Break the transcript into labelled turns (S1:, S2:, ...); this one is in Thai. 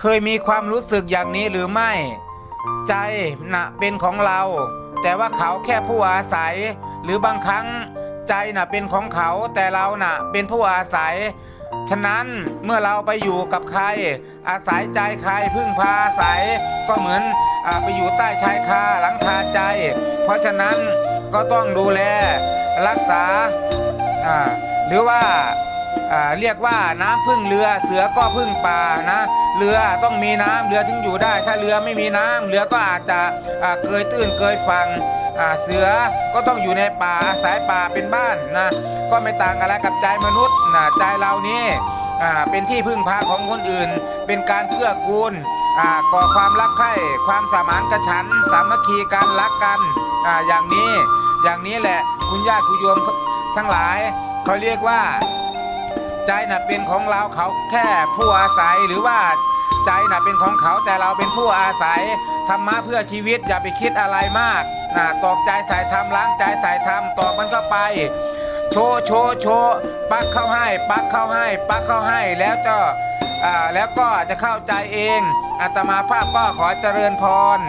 S1: เคยมีความรู้สึกอย่างนี้หรือไม่ ใจน่ะเป็นของเรา แต่ว่าเขาแค่ผู้อาศัย หรือบางครั้งใจน่ะเป็นของเขาแต่เราน่ะเป็นผู้อาศัย ฉะนั้นเมื่อเราไปอยู่กับใคร อาศัยใจใครพึ่งพาอาศัย ก็เหมือนอาไปอยู่ใต้ชายคาหลังคาใจ เพราะฉะนั้นก็ต้องดูแลรักษาอ่าหรือว่า เรียกว่าน้ำพึ่งเรือเสือก็พึ่งป่านะเรือต้องมีน้ำเรือถึงอยู่ได้ ถ้าเรือไม่มีน้ำเรือก็อาจจะเกยตื้นเกยฟังอ่าเสือก็ต้องอยู่ในป่าอาศัยป่าเป็นบ้านนะก็ไม่ต่างอะไรกับใจมนุษย์นะใจเรานี่เป็นที่พึ่งพาของคนอื่น เป็นการเกื้อกูลก่อความรักใคร่ความสมานกระฉัน สามัคคีกันรักกันออย่างนี้อย่างนี้แหละคุณญาติคุณโยมทั้งหลายเขาเรียกว่า ใจน่ะเป็นของเราเขาแค่ผู้อาศัยหรือว่าใจน่ะเป็นของเขาแต่เราเป็นผู้อาศัยธรรมะเพื่อชีวิตอย่าไปคิดอะไรมากนะตอกใจใส่ธรรมล้างใจใส่ธรรมตอกมันเข้าไป โชว์โชว์โชว์ปักเข้าให้ ปักเข้าให้ ปักเข้าให้แล้วก็อ่าแล้วก็จะเข้าใจเองอาตมาภาพก็ขอเจริญพร